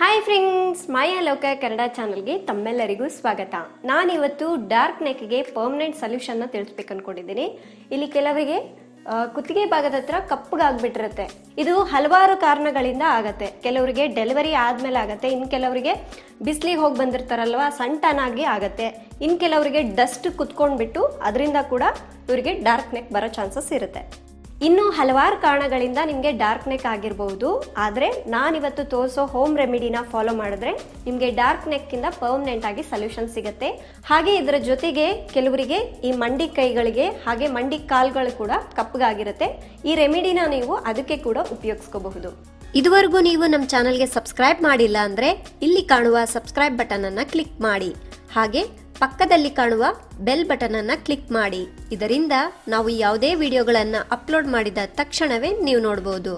Hi friends ಮಾಯಾ ಲೋಕ ಕನ್ನಡ ಚಾನಲ್ಗೆ ತಮ್ಮೆಲ್ಲರಿಗೂ ಸ್ವಾಗತ. ನಾನಿವತ್ತು ಡಾರ್ಕ್ ನೆಕ್ಗೆ ಪರ್ಮನೆಂಟ್ ಸೊಲ್ಯೂಷನ್ನ ತಿಳಿಸ್ಬೇಕು ಅಂದ್ಕೊಂಡಿದ್ದೀನಿ ಇಲ್ಲಿ ಕೆಲವರಿಗೆ ಕುತ್ತಿಗೆ ಭಾಗದ ಹತ್ರ ಕಪ್ಪಗಾಗ್ಬಿಟ್ಟಿರುತ್ತೆ ಇದು ಹಲವಾರು ಕಾರಣಗಳಿಂದ ಆಗತ್ತೆ. ಕೆಲವರಿಗೆ ಡೆಲಿವರಿ ಆದ್ಮೇಲೆ ಆಗತ್ತೆ. ಇನ್ ಕೆಲವರಿಗೆ ಬಿಸಿಲಿಗೆ ಹೋಗಿ ಬಂದಿರ್ತಾರಲ್ವಾ ಸಣ್ಣ ಆಗತ್ತೆ. ಇನ್ ಕೆಲವರಿಗೆ ಡಸ್ಟ್ ಕುತ್ಕೊಂಡ್ಬಿಟ್ಟು, ಅದರಿಂದ ಕೂಡ ಇವರಿಗೆ ಡಾರ್ಕ್ ನೆಕ್ ಬರೋ ಚಾನ್ಸಸ್ ಇರುತ್ತೆ. ಇನ್ನು ಹಲವಾರು ಕಾರಣಗಳಿಂದ ನಿಮಗೆ ಡಾರ್ಕ್ ನೆಕ್ ಆಗಿರಬಹುದು ಆದರೆ ನಾನಿವತ್ತು ತೋರಿಸೋ ಹೋಮ್ ರೆಮಿಡಿನ ಫಾಲೋ ಮಾಡಿದ್ರೆ ನಿಮಗೆ ಡಾರ್ಕ್ ನೆಕ್ಕಿಂದ ಪರ್ಮನೆಂಟ್ ಆಗಿ ಸೊಲ್ಯೂಷನ್ ಸಿಗುತ್ತೆ. ಹಾಗೆ ಇದರ ಜೊತೆಗೆ ಕೆಲವರಿಗೆ ಈ ಮಂಡಿ ಕೈಗಳಿಗೆ ಹಾಗೆ ಮಂಡಿ ಕಾಲ್ಗಳು ಕೂಡ ಕಪ್ಪಗಾಗಿರುತ್ತೆ. ಈ ರೆಮಿಡಿನ ನೀವು ಅದಕ್ಕೆ ಕೂಡ ಉಪಯೋಗಿಸ್ಕೋಬಹುದು. ಇದುವರೆಗೂ ನೀವು ನಮ್ಮ ಚಾನಲ್ಗೆ ಸಬ್ಸ್ಕ್ರೈಬ್ ಮಾಡಿಲ್ಲ ಅಂದ್ರೆ ಇಲ್ಲಿ ಕಾಣುವ ಸಬ್ಸ್ಕ್ರೈಬ್ ಬಟನ್ ಅನ್ನ ಕ್ಲಿಕ್ ಮಾಡಿ. ಹಾಗೆ ಪಕ್ಕದಲ್ಲಿ ಕಾಣುವ ಬೆಲ್ ಬಟನ್ ಅನ್ನು ಕ್ಲಿಕ್ ಮಾಡಿ. ಇದರಿಂದ ನಾವು ಯಾವುದೇ ವಿಡಿಯೋಗಳನ್ನು ಅಪ್ಲೋಡ್ ಮಾಡಿದ ತಕ್ಷಣವೇ ನೀವು ನೋಡಬಹುದು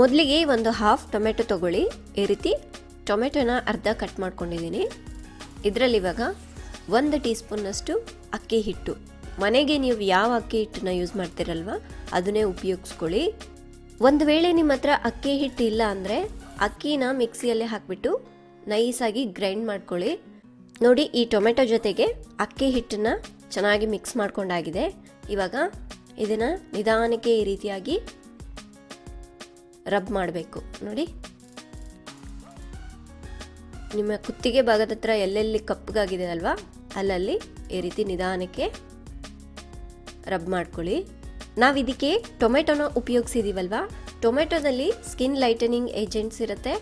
ಮೊದಲಿಗೆ ಒಂದು ಹಾಫ್ ಟೊಮೆಟೊ ತಗೊಳ್ಳಿ. ಈ ರೀತಿ ಟೊಮೆಟೊನ ಅರ್ಧ ಕಟ್ ಮಾಡ್ಕೊಂಡಿದ್ದೀನಿ. ಇದರಲ್ಲಿ ಇವಾಗ ಒಂದು ಟೀ ಸ್ಪೂನ್ನಷ್ಟು ಅಕ್ಕಿ ಹಿಟ್ಟು. ಮನೆಗೆ ನೀವು ಯಾವ ಅಕ್ಕಿ ಹಿಟ್ಟನ್ನ ಯೂಸ್ ಮಾಡ್ತೀರಲ್ವ, ಅದನ್ನೇ ಉಪಯೋಗಿಸ್ಕೊಳ್ಳಿ. ಒಂದು ವೇಳೆ ನಿಮ್ಮ ಹತ್ರ ಅಕ್ಕಿ ಹಿಟ್ಟು ಇಲ್ಲ ಅಂದರೆ ಅಕ್ಕಿನ ಮಿಕ್ಸಿಯಲ್ಲಿ ಹಾಕಿಬಿಟ್ಟು ನೈಸಾಗಿ ಗ್ರೈಂಡ್ ಮಾಡ್ಕೊಳ್ಳಿ. ನೋಡಿ, ಈ ಟೊಮೆಟೊ ಜೊತೆಗೆ ಅಕ್ಕಿ ಹಿಟ್ಟನ್ನ ಚೆನ್ನಾಗಿ ಮಿಕ್ಸ್ ಮಾಡ್ಕೊಂಡಾಗಿದೆ. ಇವಾಗ ಇದನ್ನು ನಿಧಾನಕ್ಕೆ ಈ ರೀತಿಯಾಗಿ ರಬ್ ಮಾಡಬೇಕು. ನೋಡಿ. ನಿಮ್ಮ ಕುತ್ತಿಗೆ ಭಾಗದ ಹತ್ರ ಎಲ್ಲೆಲ್ಲಿ ಕಪ್ಪಗಾಗಿದೆ ಅಲ್ವಾ, ಅಲ್ಲಲ್ಲಿ ಈ ರೀತಿ ನಿಧಾನಕ್ಕೆ ರಬ್ ಮಾಡ್ಕೊಳ್ಳಿ. ನಾವು ಇದಕ್ಕೆ ಟೊಮೆಟೊನ ಉಪಯೋಗಿಸಿದೀವಲ್ವಾ, ಟೊಮೆಟೊದಲ್ಲಿ ಸ್ಕಿನ್ ಲೈಟನಿಂಗ್ ಏಜೆಂಟ್ಸ್ ಇರುತ್ತೆ.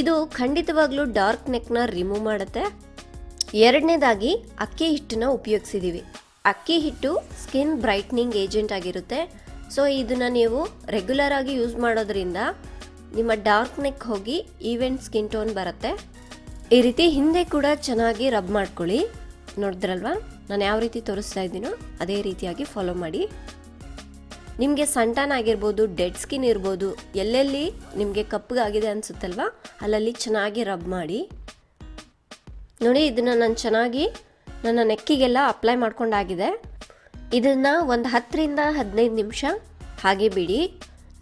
ಇದು ಖಂಡಿತವಾಗ್ಲೂ ಡಾರ್ಕ್ ನೆಕ್ನ ರಿಮೂವ್ ಮಾಡುತ್ತೆ. ಎರಡನೇದಾಗಿ ಅಕ್ಕಿ ಹಿಟ್ಟನ್ನ ಉಪಯೋಗಿಸಿದ್ದೀವಿ ಅಕ್ಕಿ ಹಿಟ್ಟು ಸ್ಕಿನ್ ಬ್ರೈಟ್ನಿಂಗ್ ಏಜೆಂಟ್ ಆಗಿರುತ್ತೆ. ಸೊ, ಇದನ್ನು ನೀವು ರೆಗ್ಯುಲರ್ ಆಗಿ ಯೂಸ್ ಮಾಡೋದ್ರಿಂದ ನಿಮ್ಮ ಡಾರ್ಕ್ ನೆಕ್ ಹೋಗಿ ಈವೆಂಟ್ ಸ್ಕಿನ್ ಟೋನ್ ಬರುತ್ತೆ. ಈ ರೀತಿ ಹಿಂದೆ ಕೂಡ ಚೆನ್ನಾಗಿ ರಬ್ ಮಾಡ್ಕೊಳ್ಳಿ. ನೋಡಿದ್ರಲ್ವಾ? ನಾನು ಯಾವ ರೀತಿ ತೋರಿಸ್ತಾ ಇದ್ದೀನೋ ಅದೇ ರೀತಿಯಾಗಿ ಫಾಲೋ ಮಾಡಿ. ನಿಮಗೆ ಸಂಟಾನ್ ಆಗಿರ್ಬೋದು, ಡೆಡ್ ಸ್ಕಿನ್ ಇರ್ಬೋದು, ಎಲ್ಲೆಲ್ಲಿ ನಿಮಗೆ ಕಪ್ಪಗಾಗಿದೆ ಅನಿಸುತ್ತಲ್ವಾ, ಅಲ್ಲಲ್ಲಿ ಚೆನ್ನಾಗಿ ರಬ್ ಮಾಡಿ. ನೋಡಿ, ಇದನ್ನು ನಾನು ಚೆನ್ನಾಗಿ ನನ್ನ ನೆಕ್ಕಿಗೆಲ್ಲ ಅಪ್ಲೈ ಮಾಡ್ಕೊಂಡಾಗಿದೆ. ಇದನ್ನು ಒಂದು ಹತ್ತರಿಂದ ಹದಿನೈದು ನಿಮಿಷ ಹಾಗೆ ಬಿಡಿ.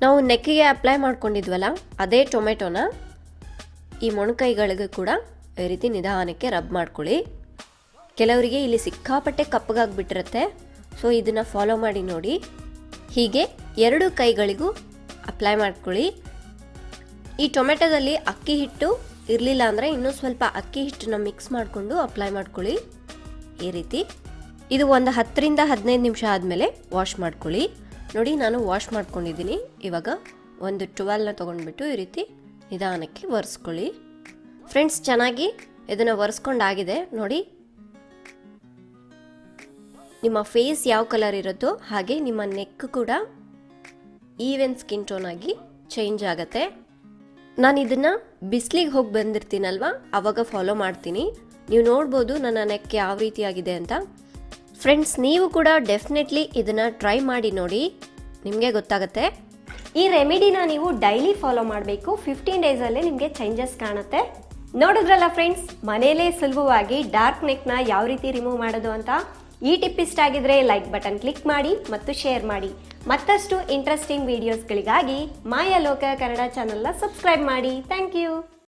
ನಾವು ನೆಕ್ಕಿಗೆ ಅಪ್ಲೈ ಮಾಡ್ಕೊಂಡಿದ್ವಲ್ಲ, ಅದೇ ಟೊಮೆಟೊನ ಈ ಮೊಣಕೈಗಳಿಗೆ ಕೂಡ ಈ ರೀತಿ ನಿಧಾನಕ್ಕೆ ರಬ್ ಮಾಡ್ಕೊಳ್ಳಿ. ಕೆಲವರಿಗೆ ಇಲ್ಲಿ ಸಿಕ್ಕಾಪಟ್ಟೆ ಕಪ್ಪಗಾಗ್ಬಿಟ್ಟಿರುತ್ತೆ. ಸೊ ಇದನ್ನು ಫಾಲೋ ಮಾಡಿ ನೋಡಿ. ಹೀಗೆ ಎರಡು ಕೈಗಳಿಗೂ ಅಪ್ಲೈ ಮಾಡ್ಕೊಳ್ಳಿ. ಈ ಟೊಮೆಟೊದಲ್ಲಿ ಅಕ್ಕಿ ಹಿಟ್ಟು ಇರಲಿಲ್ಲ ಅಂದರೆ ಇನ್ನೂ ಸ್ವಲ್ಪ ಅಕ್ಕಿ ಹಿಟ್ಟನ್ನು ಮಿಕ್ಸ್ ಮಾಡಿಕೊಂಡು ಅಪ್ಲೈ ಮಾಡ್ಕೊಳ್ಳಿ. ಈ ರೀತಿ. ಇದು ಒಂದು ಹತ್ತರಿಂದ ಹದಿನೈದು ನಿಮಿಷ ಆದಮೇಲೆ ವಾಶ್ ಮಾಡ್ಕೊಳ್ಳಿ. ನೋಡಿ, ನಾನು ವಾಶ್ ಮಾಡ್ಕೊಂಡಿದ್ದೀನಿ. ಇವಾಗ ಒಂದು ಟುವೆಲ್ನ ತೊಗೊಂಡ್ಬಿಟ್ಟು ಈ ರೀತಿ ನಿಧಾನಕ್ಕೆ ಒರೆಸ್ಕೊಳ್ಳಿ. ಫ್ರೆಂಡ್ಸ್ ಚೆನ್ನಾಗಿ ಇದನ್ನು ಒರೆಸ್ಕೊಂಡಾಗಿದೆ. ನೋಡಿ. ನಿಮ್ಮ ಫೇಸ್ ಯಾವ ಕಲರ್ ಇರುತ್ತೋ ಹಾಗೆ ನಿಮ್ಮ ನೆಕ್ ಕೂಡ ಈವೆನ್ ಸ್ಕಿನ್ ಟೋನ್ ಆಗಿ ಚೇಂಜ್ ಆಗುತ್ತೆ. ನಾನು ಇದನ್ನು ಬಿಸಿಲಿಗೆ ಹೋಗಿ ಬಂದಿರ್ತೀನಲ್ವ? ಅವಾಗ ಫಾಲೋ ಮಾಡ್ತೀನಿ. ನೀವು ನೋಡ್ಬೋದು ನನ್ನ ನೆಕ್ ಯಾವ ರೀತಿಯಾಗಿದೆ ಅಂತ. ಫ್ರೆಂಡ್ಸ್ ನೀವು ಕೂಡ ಡೆಫಿನೆಟ್ಲಿ ಇದನ್ನು ಟ್ರೈ ಮಾಡಿ ನೋಡಿ. ನಿಮಗೆ ಗೊತ್ತಾಗುತ್ತೆ. ಈ ರೆಮಿಡಿನ ನೀವು ಡೈಲಿ ಫಾಲೋ ಮಾಡಬೇಕು. ಫಿಫ್ಟೀನ್ ಡೇಸಲ್ಲೇ ನಿಮಗೆ ಚೇಂಜಸ್ ಕಾಣುತ್ತೆ. ನೋಡಿದ್ರಲ್ಲ ಫ್ರೆಂಡ್ಸ್ ಮನೆಯಲ್ಲೇ ಸುಲಭವಾಗಿ ಡಾರ್ಕ್ ನೆಕ್ನ ಯಾವ ರೀತಿ ರಿಮೂವ್ ಮಾಡೋದು ಅಂತ. ಈ ಟಿಪ್ ಇಷ್ಟ ಆಗಿದ್ರೆ ಲೈಕ್ ಬಟನ್ ಕ್ಲಿಕ್ ಮಾಡಿ ಮತ್ತು ಶೇರ್ ಮಾಡಿ. ಮತ್ತಷ್ಟು ಇಂಟ್ರೆಸ್ಟಿಂಗ್ ವಿಡಿಯೋಸ್ಗಳಿಗಾಗಿ ಮಾಯಾ ಲೋಕ ಕನ್ನಡ ಚಾನಲ್ನ ಸಬ್ಸ್ಕ್ರೈಬ್ ಮಾಡಿ. Thank you